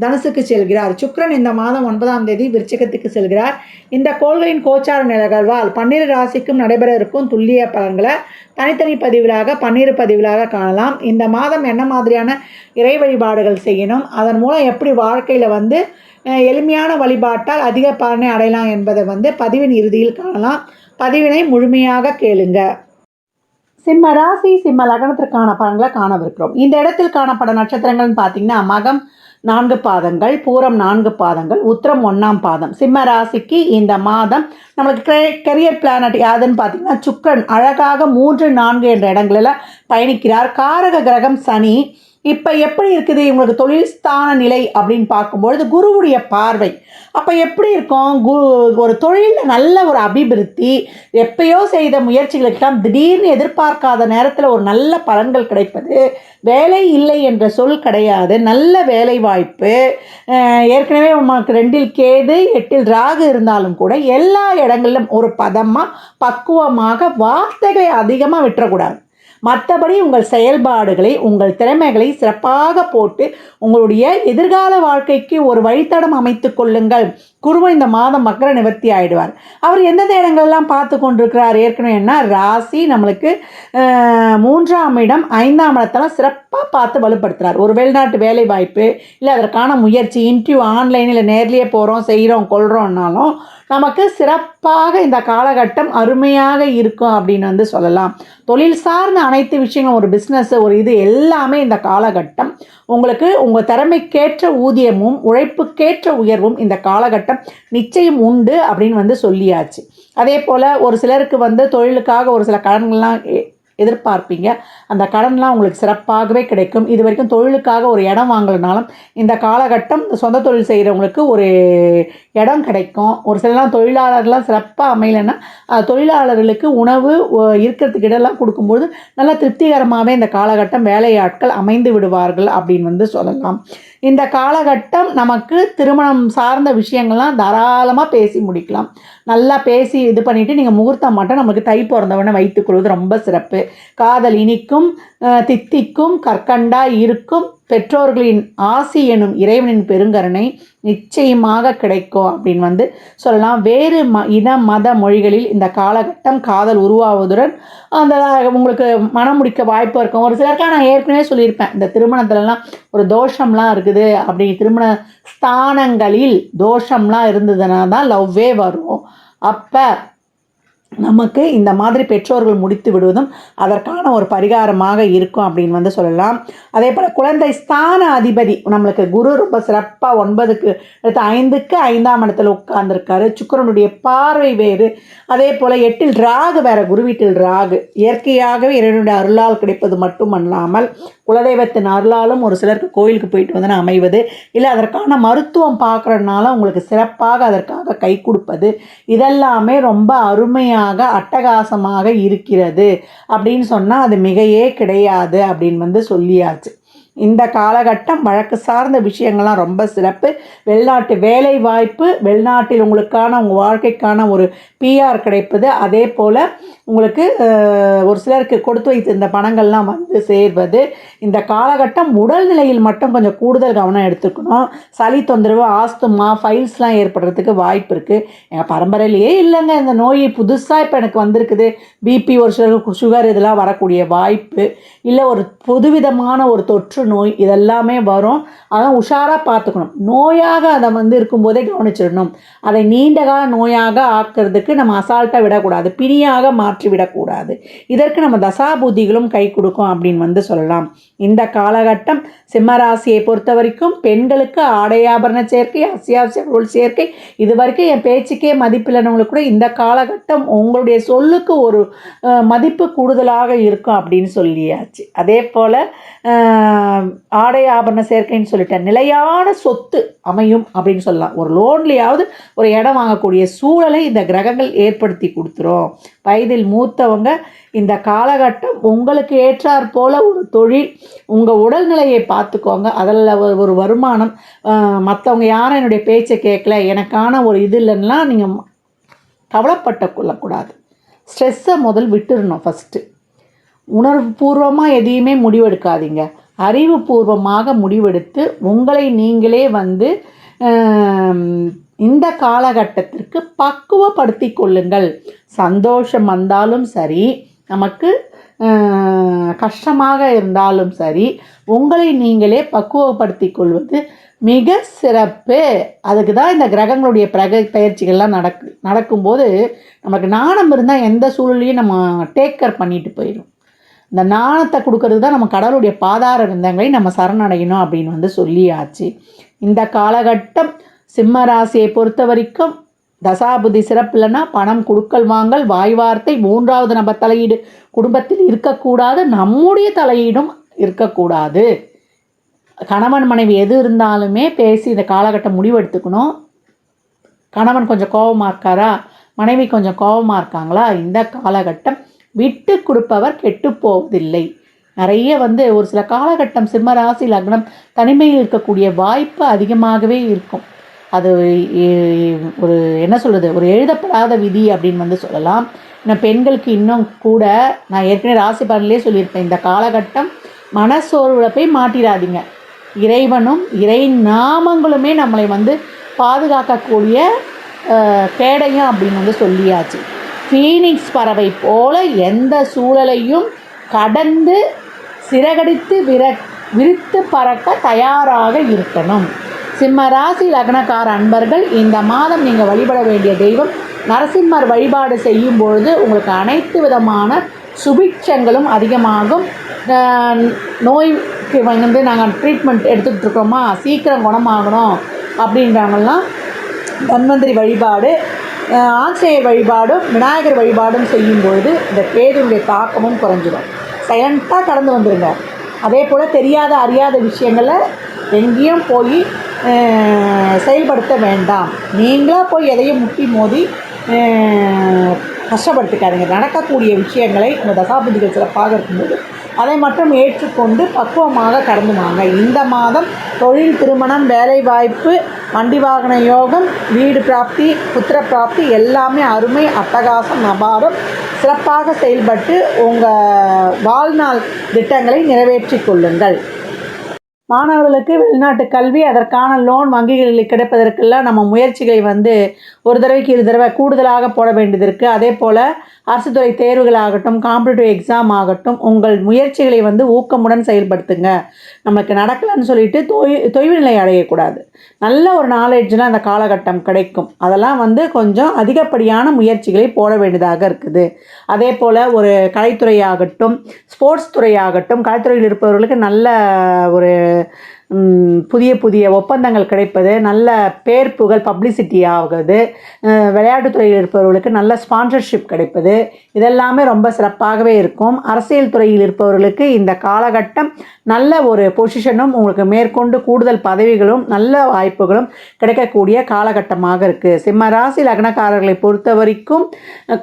தனுசுக்கு செல்கிறார். சுக்ரன் இந்த மாதம் ஒன்பதாம் தேதி விருச்சகத்துக்கு செல்கிறார். இந்த கோள்களின் கோச்சார நிகழ்வால் பன்னிரு ராசிக்கும் நடைபெற இருக்கும் துல்லிய பலன்களை தனித்தனி பதிவிலாக பன்னிரு பதிவிலாக காணலாம். இந்த மாதம் என்ன மாதிரியான இறை வழிபாடுகள் செய்யணும்? அதன் மூலம் எப்படி வாழ்க்கையில் வந்து எளிமையான வழிபாட்டால் அதிக பலனை அடையலாம் என்பதை வந்து பதிவின் இறுதியில் காணலாம். பதிவினை முழுமையாக கேளுங்க. சிம்ம ராசி சிம்ம லக்னத்திற்கான பலன்களை காணவிருக்கிறோம். இந்த இடத்தில் காணப்பட நட்சத்திரங்கள்னு பார்த்தீங்கன்னா மகம் நான்கு பாதங்கள் பூரம் நான்கு பாதங்கள் உத்திரம் ஒன்றாம் பாதம். சிம்ம ராசிக்கு இந்த மாதம் நம்மளுக்கு கெரியர் பிளானட் யாதுன்னு பார்த்தீங்கன்னா சுக்கரன் அழகாக மூன்று நான்கு என்ற இடங்களில் பயணிக்கிறார். காரக கிரகம் சனி இப்போ எப்படி இருக்குது இவங்களுக்கு தொழில் ஸ்தான நிலை அப்படின்னு பார்க்கும்பொழுது குருவுடைய பார்வை. அப்போ எப்படி இருக்கும்? கு ஒரு தொழிலில் நல்ல ஒரு அபிவிருத்தி எப்பயோ செய்த முயற்சிகளுக்கெல்லாம் திடீர்னு எதிர்பார்க்காத நேரத்தில் ஒரு நல்ல பலன்கள் கிடைப்பது வேலை இல்லை என்ற சொல் கிடையாது நல்ல வேலை வாய்ப்பு ஏற்கனவே நமக்கு ரெண்டில் கேது எட்டில் ராகு இருந்தாலும் கூட எல்லா இடங்களிலும் ஒரு பதமாக பக்குவமாக வார்த்தைகளை அதிகமாக விட்டுறக்கூடாது. மற்றபடி உங்கள் செயல்பாடுகளை உங்கள் திறமைகளை சிறப்பாக போட்டு உங்களுடைய எதிர்கால வாழ்க்கைக்கு ஒரு வழித்தடம் அமைத்து கொள்ளுங்கள். குருவை இந்த மாதம் மக்கர நிவர்த்தி ஆயிடுவார். அவர் எந்தெந்த இடங்கள்லாம் பார்த்து கொண்டிருக்கிறார்? ஏற்கனவே என்ன? ராசி நம்மளுக்கு மூன்றாம் இடம் ஐந்தாம் இடத்தெல்லாம் சிறப்பாக பார்த்து வலுப்படுத்துகிறார் ஒரு வெளிநாட்டு வேலை வாய்ப்பு இல்லை அதற்கான முயற்சி இன்டர்வியூ ஆன்லைனில் நேர்லேயே போகிறோம் செய்கிறோம் கொள்கிறோம்னாலும் நமக்கு சிறப்பாக இந்த காலகட்டம் அருமையாக இருக்கும் அப்படின்னு வந்து சொல்லலாம். தொழில் சார்ந்த அனைத்து விஷயங்களும் ஒரு பிஸ்னஸ் ஒரு இது எல்லாமே இந்த காலகட்டம். உங்களுக்கு உங்கள் திறமைக்கேற்ற ஊதியமும் உழைப்புக்கேற்ற உயர்வும் இந்த காலகட்டம் நிச்சயம் உண்டு அப்படின்னு வந்து சொல்லியாச்சு. அதே போல் ஒரு சிலருக்கு வந்து தொழிலுக்காக ஒரு சில கடன்கள்லாம் எதிர்பார்ப்பீங்க. அந்த கடன்லாம் உங்களுக்கு சிறப்பாகவே கிடைக்கும். இது வரைக்கும் தொழிலுக்காக ஒரு இடம் வாங்கலனாலும் இந்த காலகட்டம் சொந்த தொழில் செய்கிறவங்களுக்கு ஒரு இடம் கிடைக்கும். ஒரு சிலலாம் தொழிலாளர்லாம் சிறப்பாக அமையலைன்னா தொழிலாளர்களுக்கு உணவு இருக்கிறதுக்கு இடம்லாம் கொடுக்கும்போது நல்லா திருப்திகரமாகவே இந்த காலகட்டம் வேலையாட்கள் அமைந்து விடுவார்கள் அப்படின்னு வந்து சொல்லலாம். இந்த காலகட்டம் நமக்கு திருமணம் சார்ந்த விஷயங்கள்லாம் தாராளமாக பேசி முடிக்கலாம். நல்லா பேசி இது பண்ணிவிட்டு நீங்கள் முகூர்த்தம் மட்டும் நமக்கு தை பிறந்தவனை வைத்துக்கொள்வது ரொம்ப சிறப்பு. காதல் இனிக்கும் தித்திக்கும் கற்கண்டா இருக்கும் பெற்றோர்களின் ஆசி எனும் இறைவனின் பெருங்கருணை நிச்சயமாக கிடைக்கும் அப்படின்னு வந்து சொல்லலாம். வேறு ம இன மத மொழிகளில் இந்த காலகட்டம் காதல் உருவாவதுடன் அந்த உங்களுக்கு மனம் முடிக்க வாய்ப்பு இருக்கும். ஒரு சிலருக்காக நான் ஏற்கனவே சொல்லியிருப்பேன் இந்த திருமணத்துலலாம் ஒரு தோஷம்லாம் இருக்குது அப்படி திருமண ஸ்தானங்களில் தோஷம்லாம் இருந்ததுன்னா தான் லவ்வே வரும். அப்போ நமக்கு இந்த மாதிரி பெற்றோர்கள் முடித்து விடுவதும் அதற்கான ஒரு பரிகாரமாக இருக்கும் அப்படின்னு வந்து சொல்லலாம். அதே போல் குழந்தை ஸ்தான அதிபதி நம்மளுக்கு குரு ரொம்ப சிறப்பாக ஒன்பதுக்கு அடுத்து ஐந்துக்கு ஐந்தாம் இடத்துல உட்கார்ந்துருக்காரு. சுக்கரனுடைய பார்வை வேறு. அதே போல் எட்டில் ராகு வேற குரு வீட்டில் ராகு. இயற்கையாகவே இறைவனுடைய அருளால் கிடைப்பது மட்டுமல்லாமல் குலதெய்வத்தின் அருளாலும் ஒரு சிலருக்கு கோயிலுக்கு போயிட்டு வந்து அமைவது இல்லை அதற்கான மருத்துவம் பார்க்குறதுனால உங்களுக்கு சிறப்பாக அதற்காக கை கொடுப்பது இதெல்லாமே ரொம்ப அருமையாக அட்டகாசமாக இருக்கிறது. அப்படின்னு சொன்னால் அது மிகையே கிடையாது அப்படின்னு வந்து சொல்லியாச்சு. இந்த காலகட்டம் வழக்கு சார்ந்த விஷயங்கள்லாம் ரொம்ப சிறப்பு. வெளிநாட்டு வேலை வாய்ப்பு வெளிநாட்டில் உங்களுக்கான உங்கள் வாழ்க்கைக்கான ஒரு பிஆர் கிடைப்பது. அதே போல் உங்களுக்கு ஒரு சிலருக்கு கொடுத்து வைத்திருந்த பணங்கள்லாம் வந்து சேர்வது. இந்த காலகட்டம் உடல்நிலையில் மட்டும் கொஞ்சம் கூடுதல் கவனம் எடுத்துக்கணும். சளி தொந்தரவு ஆஸ்துமா ஃபைல்ஸ்லாம் ஏற்படுறதுக்கு வாய்ப்பு இருக்குது எங்கள் பரம்பரையிலேயே இல்லைங்க. இந்த நோய் புதுசாக இப்போ எனக்கு வந்திருக்குது. பிபி ஒரு சிலருக்கு சுகர் இதெல்லாம் வரக்கூடிய வாய்ப்பு. இல்லை ஒரு புதுவிதமான ஒரு தொற்று நோய் இதெல்லாமே வரும். அதான் உஷாராக பார்த்துக்கணும். நோயாக அதை வந்து இருக்கும்போதே கவனிச்சிடணும். அதை நீண்ட கால நோயாக ஆக்கிறதுக்கு நம்ம அசால்ட்டாக விடக்கூடாது. பிணியாக மாற்றி விடக்கூடாது. இதற்கு நம்ம தசாபுத்திகளும் கை கொடுக்கும் அப்படின்னு வந்து சொல்லலாம். இந்த காலகட்டம் சிம்மராசியை பொறுத்த வரைக்கும் பெண்களுக்கு ஆடை ஆபரண சேர்க்கை அத்தியாவசிய பொருள் சேர்க்கை இது வரைக்கும் என் பேச்சுக்கே மதிப்பில்லைனவங்களுக்கு கூட இந்த காலகட்டம் உங்களுடைய சொல்லுக்கு ஒரு மதிப்பு கூடுதலாக இருக்கும் அப்படின்னு சொல்லியாச்சு. அதே போல் ஆடை ஆபரண சேர்க்கைன்னு சொல்லிட்டேன் நிலையான சொத்து அமையும் அப்படின்னு சொல்லலாம். ஒரு லோன்லையாவது ஒரு இடம் வாங்கக்கூடிய சூழலை இந்த கிரகங்கள் ஏற்படுத்தி கொடுத்துரும். வயதில் மூத்தவங்க இந்த காலகட்டம் உங்களுக்கு ஏற்றாற் போல ஒரு தொழில் உங்கள் உடல்நிலையை பார்த்துக்கோங்க. அதில் ஒரு வருமானம் மற்றவங்க யாரும் என்னுடைய பேச்சை கேட்கல எனக்கான ஒரு இது இல்லைன்னா நீங்கள் கவலைப்பட்டு கொள்ளக்கூடாது. ஸ்ட்ரெஸ்ஸை முதல் விட்டுறணும் ஃபஸ்ட்டு உணர்வுபூர்வமாக எதையுமே முடிவெடுக்காதீங்க. அறிவுபூர்வமாக முடிவெடுத்து உங்களை நீங்களே வந்து இந்த காலகட்டத்திற்கு பக்குவப்படுத்தி கொள்ளுங்கள். சந்தோஷம் வந்தாலும் சரி நமக்கு கஷ்டமாக இருந்தாலும் சரி உங்களை நீங்களே பக்குவப்படுத்தி கொள்வது மிக சிறப்பு. அதுக்கு தான் இந்த கிரகங்களுடைய பிரக பயிற்சிகள்லாம் நடக்கு நடக்கும்போது நமக்கு நாணம் இருந்தால் எந்த சூழலையும் நம்ம டேக்கர் பண்ணிட்டு போயிடும் இந்த நாணத்தை கொடுக்கறது தான் நம்ம கடவுளுடைய பாதார விந்தங்களை நம்ம சரணடையணும் அப்படின்னு வந்து சொல்லியாச்சு. இந்த காலகட்டம் சிம்ம ராசியை பொறுத்த வரைக்கும் தசாபுதி சிறப்பு இல்லைன்னா பணம் கொடுக்கல் வாங்கல் வாய் வார்த்தை மூன்றாவது நம்ம தலையீடு. குடும்பத்தில் இருக்கக்கூடாது நம்முடைய தலையீடும் இருக்கக்கூடாது. கணவன் மனைவி எது இருந்தாலுமே பேசி இந்த காலகட்டம் முடிவெடுத்துக்கணும். கணவன் கொஞ்சம் கோபமாக இருக்காரா? மனைவி கொஞ்சம் கோபமாக இருக்காங்களா? இந்த காலகட்டம் விட்டு கொடுப்பவர் கெட்டு போவதில்லை. நிறைய வந்து ஒரு சில காலகட்டம் சிம்ம ராசி லக்னம் தனிமையில் இருக்கக்கூடிய வாய்ப்பு அதிகமாகவே இருக்கும். அது ஒரு என்ன சொல்கிறது ஒரு எழுதப்படாத விதி அப்படின்னு வந்து சொல்லலாம். இன்னும் பெண்களுக்கு இன்னும் கூட நான் ஏற்கனவே ராசி பலன்லேயே சொல்லியிருப்பேன் இந்த காலகட்டம் மனசோர்வில் போய் மாட்டிடாதீங்க இறைவனும் இறை நாமங்களுமே நம்மளை வந்து பாதுகாக்கக்கூடிய கேடயம் அப்படின்னு வந்து சொல்லியாச்சு. ஃபீனிக்ஸ் பறவை போல எந்த சூழலையும் கடந்து சிறகடித்து விர விரித்து பறக்க தயாராக இருக்கணும். சிம்ம ராசி லக்னக்கார அன்பர்கள் இந்த மாதம் நீங்கள் வழிபட வேண்டிய தெய்வம் நரசிம்மர் வழிபாடு செய்யும் பொழுது உங்களுக்கு அனைத்து விதமான சுபிட்சங்களும் அதிகமாகும். நோய்க்கு வந்து நாங்கள் ட்ரீட்மெண்ட் எடுத்துக்கிட்டு இருக்கோமா? சீக்கிரம் குணமாகணும் அப்படின்றவங்கலாம் தன்வந்திரி வழிபாடு ஆசிரியர் வழிபாடும் விநாயகர் வழிபாடும் செய்யும் பொழுது இந்த பேருடைய தாக்கமும் குறைஞ்சிடும். சைலண்ட்டாக கடந்து வந்துடுங்க அதே போல் தெரியாத அறியாத விஷயங்களை எங்கேயும் போய் செயல்படுத்த வேண்டாம். நீங்களாக போய் எதையும் முட்டி மோதி கஷ்டப்படுத்திக்காதீங்க. நடக்கக்கூடிய விஷயங்களை உங்கள் தசாபதிகள் சிறப்பாக இருக்கும்போது அதை மட்டும் ஏற்றுக்கொண்டு பக்குவமாக கடந்து வாங்க இந்த மாதம் தொழில் திருமணம் வேலை வாய்ப்பு வண்டி வாகன யோகம் வீடு பிராப்தி புத்திர பிராப்தி எல்லாமே அருமை அட்டகாசம் அபாரம் சிறப்பாக செயல்பட்டு உங்கள் வாழ்நாள் திட்டங்களை நிறைவேற்றி கொள்ளுங்கள். மாணவர்களுக்கு வெளிநாட்டு கல்வி அதற்கான லோன் வங்கிகளில் கிடைப்பதற்கெல்லாம் நம்ம முயற்சிகளை வந்து ஒரு தடவைக்கு இரு தடவை கூடுதலாக போட வேண்டியது இருக்குது அதே போல் அரசுத்துறை தேர்வுகளாகட்டும் காம்படிட்டிவ் எக்ஸாம் ஆகட்டும் உங்கள் முயற்சிகளை வந்து ஊக்கமுடன் செயல்படுத்துங்க. நமக்கு நடக்கலைன்னு சொல்லிட்டு தொய் தொய்வு நிலை அடையக்கூடாது. நல்ல ஒரு நாலேஜ்லாம் அந்த காலகட்டம் கிடைக்கும். அதெல்லாம் வந்து கொஞ்சம் அதிகப்படியான முயற்சிகளை போட வேண்டியதாக இருக்குது. அதே போல் ஒரு கலைத்துறையாகட்டும் ஸ்போர்ட்ஸ் துறையாகட்டும் கலைத்துறையில் இருப்பவர்களுக்கு நல்ல ஒரு புதிய புதிய ஒப்பந்தங்கள் கிடைப்பது நல்ல பேர் புகழ் பப்ளிசிட்டி ஆகுது. விளையாட்டுத்துறையில் துறையில் இருப்பவர்களுக்கு நல்ல ஸ்பான்சர்ஷிப் கிடைப்பது. இதெல்லாமே ரொம்ப சிறப்பாகவே இருக்கும். அரசியல் துறையில் இருப்பவர்களுக்கு இந்த காலகட்டம் நல்ல ஒரு பொசிஷனும் உங்களுக்கு மேற்கொண்டு கூடுதல் பதவிகளும் நல்ல வாய்ப்புகளும் கிடைக்கக்கூடிய காலகட்டமாக இருக்குது சிம்ம ராசி லக்னக்காரர்களை பொறுத்த வரைக்கும்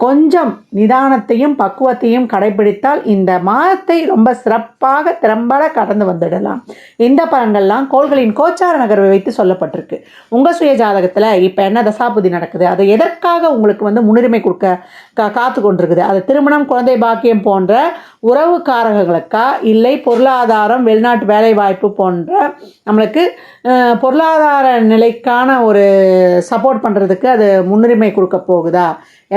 கொஞ்சம் நிதானத்தையும் பக்குவத்தையும் கடைபிடித்தால் இந்த மாதத்தை ரொம்ப சிறப்பாக திறம்பட கடந்து வந்துடலாம். இந்த பலன்கள்லாம் கோள்களின் கோச்சார நகர்வை வைத்து சொல்லப்பட்டிருக்கு. உங்கள் சுய ஜாதகத்தில் இப்போ என்ன தசாபுதி நடக்குது? அது எதற்காக உங்களுக்கு வந்து முன்னுரிமை கொடுக்க கா காத்து கொண்டிருக்குது? அது திருமணம் குழந்தை பாக்கியம் போன்ற உறவு காரகங்களுக்கா? இல்லை பொருளாதாரம் வெளிநாட்டு வேலைவாய்ப்பு போன்ற நம்மளுக்கு பொருளாதார நிலைக்கான ஒரு சப்போர்ட் பண்ணுறதுக்கு அது முன்னுரிமை கொடுக்க போகுதா?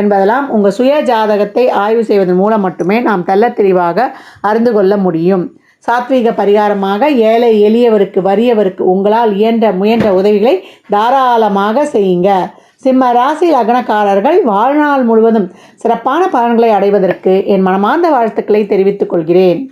என்பதெல்லாம் உங்கள் சுய ஜாதகத்தை ஆய்வு செய்வதன் மூலம் மட்டுமே நாம் தெள்ளத் தெளிவாக அறிந்து கொள்ள முடியும். சாத்வீக பரிகாரமாக ஏழை எளியவருக்கு வறியவருக்கு உங்களால் இயன்ற முயன்ற உதவிகளை தாராளமாக செய்யுங்க. சிம்ம ராசி லக்னக்காரர்கள் வாழ்நாள் முழுவதும் சிறப்பான பலன்களை அடைவதற்கு என் மனமார்ந்த வாழ்த்துக்களை தெரிவித்துக் கொள்கிறேன்.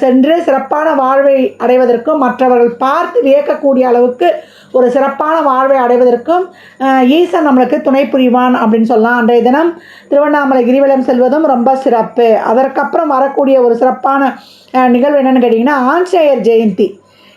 சென்று சிறப்பான வாழ்வை அடைவதற்கும் மற்றவர்கள் பார்த்து வியக்கக்கூடிய அளவுக்கு ஒரு சிறப்பான வாழ்வை அடைவதற்கும் ஈசன் நம்மளுக்கு துணை புரிவான் அப்படின்னு சொல்லலாம். அன்றைய தினம் திருவண்ணாமலை கிரிவலம் செல்வதும் ரொம்ப சிறப்பு. அதற்கப்புறம் வரக்கூடிய ஒரு சிறப்பான நிகழ்வு என்னென்னு கேட்டிங்கன்னா ஆஞ்சநேயர் ஜெயந்தி.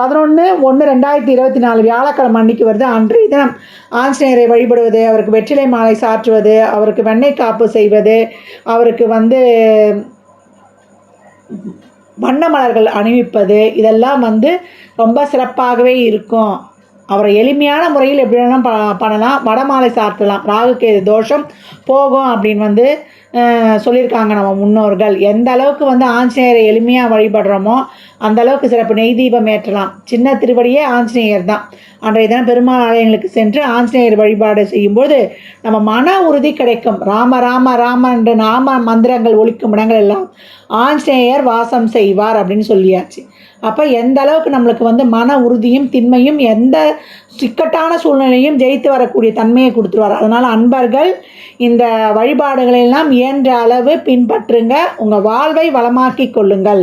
பதினொன்று ஒன்று ரெண்டாயிரத்தி இருபத்தி நாலு வியாழக்கிழமை அன்னைக்கு வருது. அன்றைய தினம் ஆஞ்சநேயரை வழிபடுவது அவருக்கு வெற்றிலை மாலை சாற்றுவது அவருக்கு வெண்ணெய் காப்பு செய்வது அவருக்கு வந்து வண்ண மலர்கள் அணிவிப்பது இதெல்லாம் வந்து ரொம்ப சிறப்பாகவே இருக்கும். அவரை எளிமையான முறையில் எப்படி வேணாலும் ப பண்ணலாம். வடமாலை சாத்தலாம். ராகுக்கு தோஷம் போகும் அப்படின்னு வந்து சொல்லியிருக்காங்க நம்ம முன்னோர்கள். எந்த அளவுக்கு வந்து ஆஞ்சநேயரை எளிமையாக வழிபடுறோமோ அந்த அளவுக்கு சிறப்பு நெய் தீபம் ஏற்றலாம். சின்ன திருவடியே ஆஞ்சநேயர் தான். அன்றைய தினம் பெருமாள் ஆலயங்களுக்கு சென்று ஆஞ்சநேயர் வழிபாடு செய்யும்போது நம்ம மன உறுதி கிடைக்கும். ராம ராம ராம என்ற நாம மந்திரங்கள் ஒழிக்கும் இடங்கள் எல்லாம் ஆஞ்சநேயர் வாசம் செய்வார் அப்படின்னு சொல்லியாச்சு. அப்போ எந்த அளவுக்கு நம்மளுக்கு வந்து மன உறுதியும் திண்மையும் எந்த சிக்கட்டான சூழ்நிலையும் ஜெயித்து வரக்கூடிய தன்மையை கொடுத்துருவார். அதனால் அன்பர்கள் இந்த வழிபாடுகளை எல்லாம் இயன்ற அளவு பின்பற்றுங்க. உங்கள் வாழ்வை வளமாக்கி கொள்ளுங்கள்.